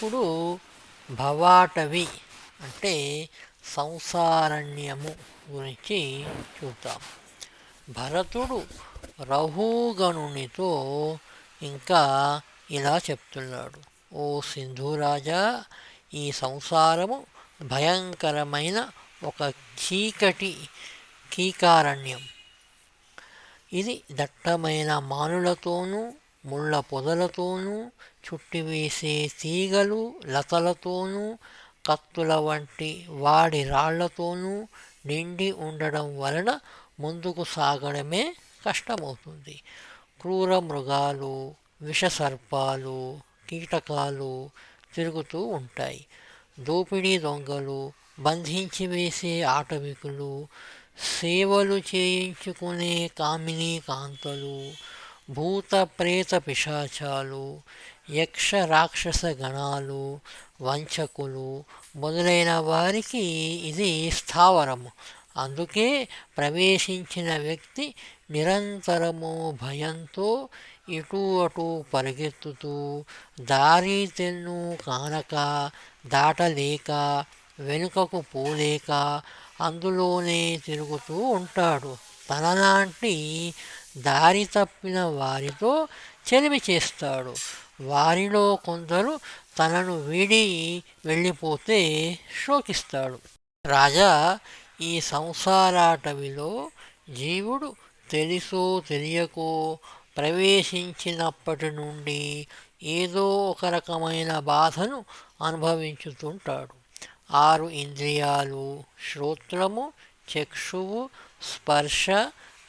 ఇప్పుడు భవాటవి అంటే సంసారణ్యము గురించి చూద్దాం. భరతుడు రహుగణునితో ఇంకా ఇలా చెప్తున్నాడు. ఓ సింధురాజా ఈ సంసారము భయంకరమైన ఒక చీకటి కీకారణ్యం. ఇది దట్టమైన మానులతోనూ ముళ్ళ పొదలతోనూ చుట్టివేసే తీగలు లతలతోనూ కత్తుల వంటి వాడి రాళ్ళతోనూ నిండి ఉండడం వలన ముందుకు సాగడమే కష్టమవుతుంది. క్రూర మృగాలు విషసర్పాలు కీటకాలు తిరుగుతూ ఉంటాయి. దోపిడీ దొంగలు బంధించి వేసే ఆటవికులు సేవలు చేయించుకునే కామినీ కాంతలు భూత ప్రేత పిశాచాలు యక్ష రాక్షస గణాలు వంచకులు మొదలైన వారికి ఇది స్థావరము అందుకే ప్రవేశించిన వ్యక్తి నిరంతరము భయంతో ఇటు అటు పరిగెత్తుతూ దారి తెన్ను కానక దాటలేక వెనుకకు పోలేక అందులోనే తిరుగుతూ ఉంటాడు. తనలాంటి దారి తప్పిన వారితో చెలిమి చేస్తాడు. వారిలో కొందరు తనను వీడి వెళ్ళిపోతే శోకిస్తాడు. రాజా ఈ సంసారాటవిలో జీవుడు తెలుసో తెలియకో ప్రవేశించినప్పటి నుండి ఏదో ఒక రకమైన బాధను అనుభవించుతుంటాడు. ఆరు ఇంద్రియాలు శ్రోత్రము చక్షువు స్పర్శ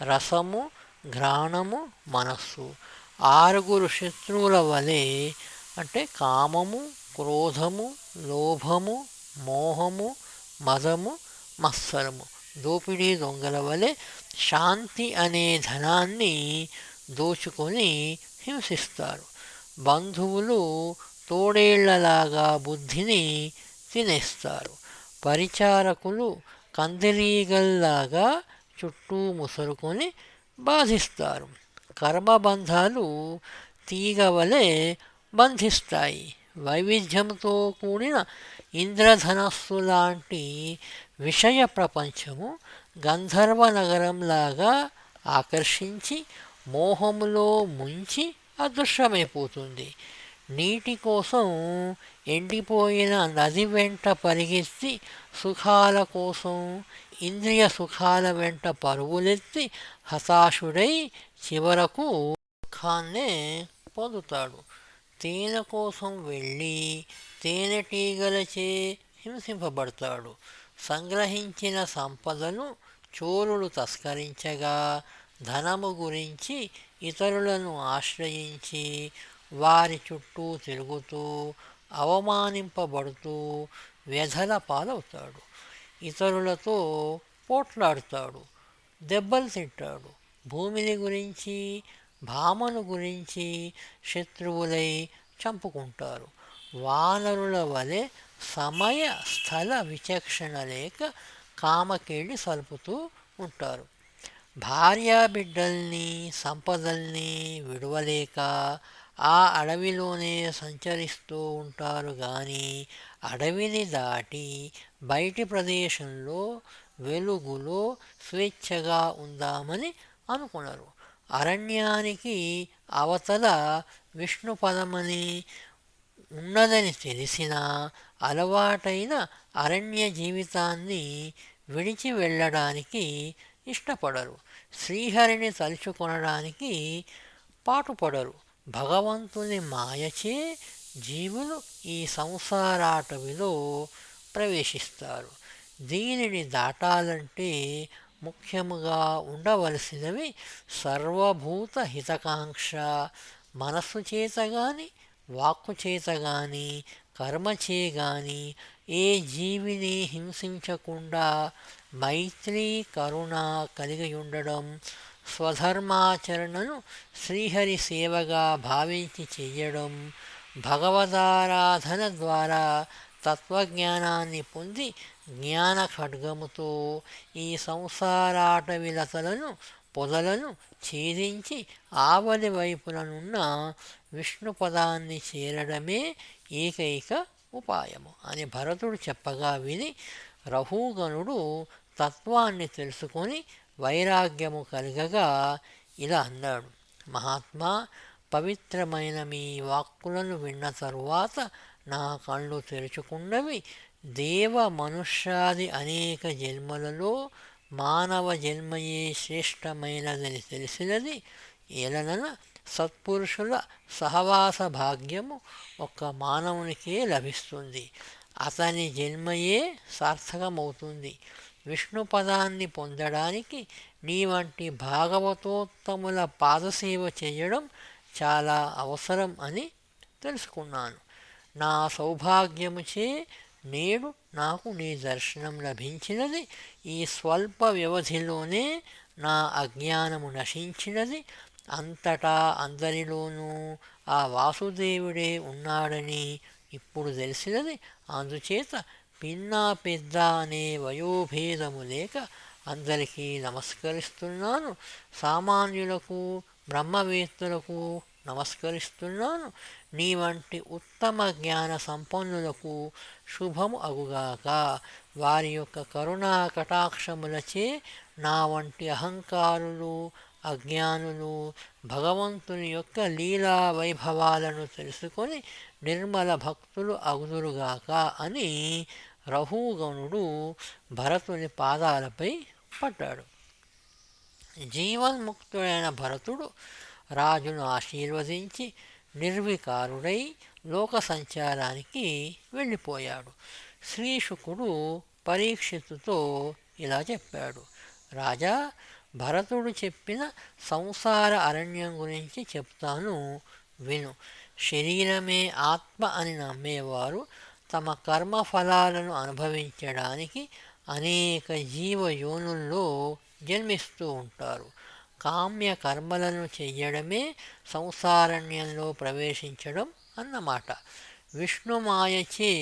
రసము ఘ్రాణము మనస్సు. ఆరుగురు శత్రువుల వలె అంటే కామము క్రోధము లోభము మోహము మదము మత్సరము. దోపిడీ దొంగల వలె శాంతి అనే ధనాన్ని దోచుకొని హింసిస్తారు. బంధువులు తోడేళ్ళలాగా బుద్ధిని తినేస్తారు. పరిచారకులు కందిరీగల్లాగా చుట్టూ ముసరుకొని బాధిస్తారు. కర్మబంధాలు తీగ వలె బంధిస్తాయి. వైవిధ్యంతో కూడిన ఇంద్రధనస్సు లాంటి విషయ ప్రపంచము గంధర్వ నగరంలాగా ఆకర్షించి మోహములో ముంచి అదృశ్యమైపోతుంది. నీటి కోసం ఎండిపోయిన నది వెంట పరిగెత్తి సుఖాల కోసం ఇంద్రియ సుఖాల వెంట పరుగులెత్తి హతాశుడై చివరకు దుఃఖాన్నే పొందుతాడు. తేనె కోసం వెళ్ళి తేనెటీగలచే హింసింపబడతాడు. సంగ్రహించిన సంపదను చోరులు తస్కరించగా ధనము గురించి ఇతరులను ఆశ్రయించి వారి చుట్టూ తిరుగుతూ అవమానింపబడుతూ వ్యధల పాలవుతాడు. ఇతరులతో పోట్లాడుతాడు. దెబ్బలు తింటాడు. భూమిని గురించి భామను గురించి శత్రువులై చంపుకుంటారు. వానరుల వలె సమయ స్థల విచక్షణ లేక కామకేళి సలుపుతూ ఉంటారు. భార్యాబిడ్డల్ని సంపదల్ని విడవలేక ఆ అడవిలోనే సంచరిస్తూ ఉంటారు కానీ అడవిని దాటి బయటి ప్రదేశంలో వెలుగులో స్వేచ్ఛగా ఉందామని అనుకున్నారు. అరణ్యానికి అవతల విష్ణుపదమని ఉన్నదని తెలిసిన అలవాటైన అరణ్య జీవితాన్ని విడిచి వెళ్ళడానికి ఇష్టపడరు. శ్రీహరిని తలుచుకొనడానికి పాటుపడరు. భగవంతుని మాయచే జీవులు ఈ సంసారాటవిలో ప్రవేశిస్తారు. దీనిని దాటాలంటే ముఖ్యముగా ఉండవలసినవి సర్వభూత హితకాంక్ష మనస్సు చేత గాని వాక్కు చేత గాని కర్మచే గాని ఏ జీవిని హింసించకుండా మైత్రి కరుణ కలిగి ఉండడం స్వధర్మాచరణను శ్రీహరి సేవగా భావించి చెయ్యడం భగవదారాధన ద్వారా తత్వజ్ఞానాన్ని పొంది జ్ఞాన ఖడ్గముతో ఈ సంసారాటవిలతలను పొదలను ఛేదించి ఆవలి వైపులనున్న విష్ణు పదాన్ని చేరడమే ఏకైక ఉపాయము అని భరతుడు చెప్పగా విని రహూగణుడు తత్వాన్ని తెలుసుకొని వైరాగ్యము కలగగా ఇలా అన్నాడు. మహాత్మా పవిత్రమైన మీ వాక్కులను విన్న తరువాత నా కళ్ళు తెరుచుకున్నవి దేవ మనుష్యాది అనేక జన్మలలో మానవ జన్మయే శ్రేష్టమైనదని తెలిసినది. ఏలనన సత్పురుషుల సహవాస భాగ్యము ఒక్క మానవునికే లభిస్తుంది. అతని జన్మయే సార్థకమవుతుంది. విష్ణుపదాన్ని పొందడానికి నీ వంటి భాగవతోత్తముల పాదసేవ చేయడం చాలా అవసరం అని తెలుసుకున్నాను. నా సౌభాగ్యముచే నేడు నాకు నీ దర్శనం లభించినది. ఈ స్వల్ప వ్యవధిలోనే నా అజ్ఞానము నశించినది. అంతటా అందరిలోనూ ఆ వాసుదేవుడే ఉన్నాడని ఇప్పుడు తెలిసినది. అందుచేత పిన్న పెద్ద అనే వయోభేదము లేక అందరికీ నమస్కరిస్తున్నాను. సామాన్యులకు బ్రహ్మవేత్తలకు నమస్కరిస్తున్నాను. నీ వంటి ఉత్తమ జ్ఞాన సంపన్నులకు శుభము అగుగాక. వారి యొక్క కరుణా కటాక్షములచే నా వంటి అహంకారులు అజ్ఞానులు భగవంతుని యొక్క లీలా వైభవాలను తెలుసుకొని నిర్మల భక్తులు అగుదురుగాక అని రహూగణుడు భరతుని పాదాలపై పడ్డాడు. జీవన్ముక్తుడైన భరతుడు రాజును ఆశీర్వదించి నిర్వికారుడై లోక సంచారానికి వెళ్ళిపోయాడు. శ్రీశుకుడు పరీక్షితుతో ఇలా చెప్పాడు. రాజా భరతుడు చెప్పిన సంసార అరణ్యం గురించి చెప్తాను విను. శరీరమే ఆత్మ అని నమ్మేవారు తమ కర్మ ఫలాలను అనుభవించడానికి అనేక జీవ యోనుల్లో జన్మిస్తూ ఉంటారు. కామ్య కర్మలను చెయ్యడమే సంసారణ్యంలో ప్రవేశించడం అన్నమాట. విష్ణుమాయచే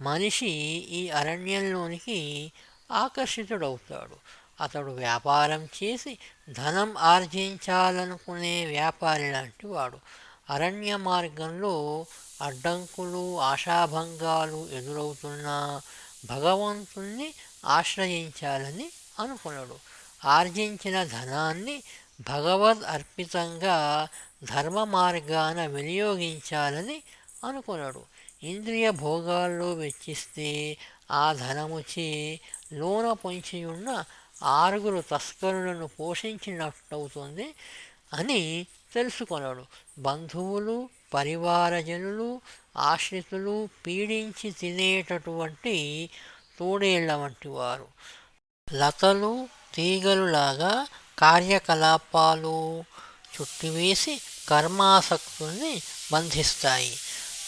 మనిషి ఈ అరణ్యంలోనికి ఆకర్షితుడవుతాడు. అతడు వ్యాపారం చేసి ధనం ఆర్జించాలనుకునే వ్యాపారి లాంటి వాడు. అరణ్య మార్గంలో అడ్డంకులు ఆశాభంగాలు ఎదురవుతున్నా భగవంతుణ్ణి ఆశ్రయించాలని అనుకున్నాడు. ఆర్జించిన ధనాన్ని భగవద్ అర్పితంగా ధర్మ మార్గాన వినియోగించాలని అనుకున్నాడు. ఇంద్రియ భోగాల్లో వెచ్చిస్తే ఆ ధనముచి లోన పొంచియున్న ఆరుగురు తస్కరులను పోషించినట్టవుతుంది అని తెలుసుకొనడు బంధువులు పరివారజనులు ఆశ్రితులు పీడించి తినేటటువంటి తోడేళ్ళ వంటి వారు. లతలు తీగలులాగా కార్యకలాపాలు చుట్టివేసి కర్మాసక్తుల్ని బంధిస్తాయి.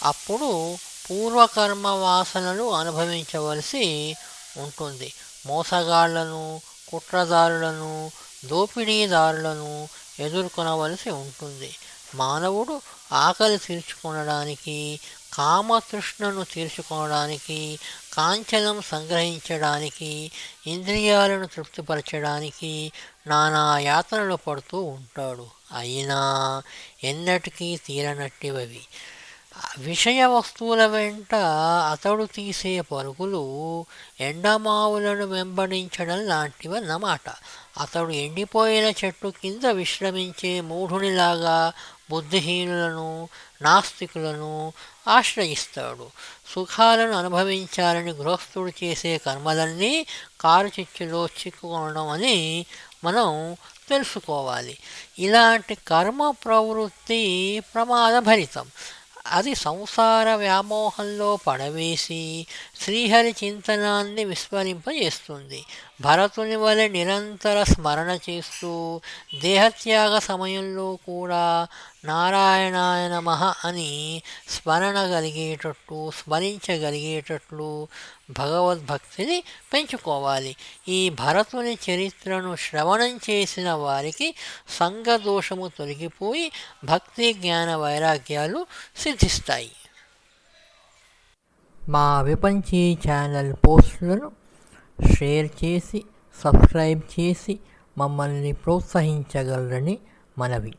అప్పుడు పూర్వకర్మ వాసనలు అనుభవించవలసి ఉంటుంది. మోసగాళ్ళను కుట్రదారులను దోపిడీదారులను ఎదుర్కొనవలసి ఉంటుంది. మానవుడు ఆకలి తీర్చుకొనడానికి కామతృష్ణను తీర్చుకోవడానికి కాంచనం సంగ్రహించడానికి ఇంద్రియాలను తృప్తిపరచడానికి నానా యాతనలు పడుతూ ఉంటాడు. అయినా ఎన్నటికీ తీరనట్టివవి. విషయ వస్తువుల వెంట అతడు తీసే పరుగులు ఎండమావులను వెంబడించడం లాంటివన్నమాట. అతడు ఎండిపోయిన చెట్టు కింద విశ్రమించే మూఢునిలాగా బుద్ధిహీనులను నాస్తికులను ఆశ్రయిస్తాడు. సుఖాలను అనుభవించాలని గృహస్థుడు చేసే కర్మలన్నీ కారుచిచ్చులో చిక్కుకోవడం అని మనం తెలుసుకోవాలి. ఇలాంటి కర్మ ప్రవృత్తి ప్రమాదభరితం అది సంసార వ్యామోహంలో పడవేసి శ్రీహరి చింతనాన్ని విస్మరింపజేస్తుంది. భరతుని వలె నిరంతర స్మరణ చేస్తూ దేహత్యాగ సమయంలో కూడా నారాయణాయ నమ అని స్మరణ కలిగేటట్లు స్మరించగలిగేటట్లు భగవద్భక్తిని పెంచుకోవాలి. ఈ భరతుని చరిత్రను శ్రవణం చేసిన వారికి సంఘదోషము తొలగిపోయి భక్తి జ్ఞాన వైరాగ్యాలు సిద్ధిస్తాయి. మా విపంచీ ఛానల్ పోస్టులను షేర్ చేసి సబ్స్క్రైబ్ చేసి మమ్మల్ని ప్రోత్సహించగలరని మనవి.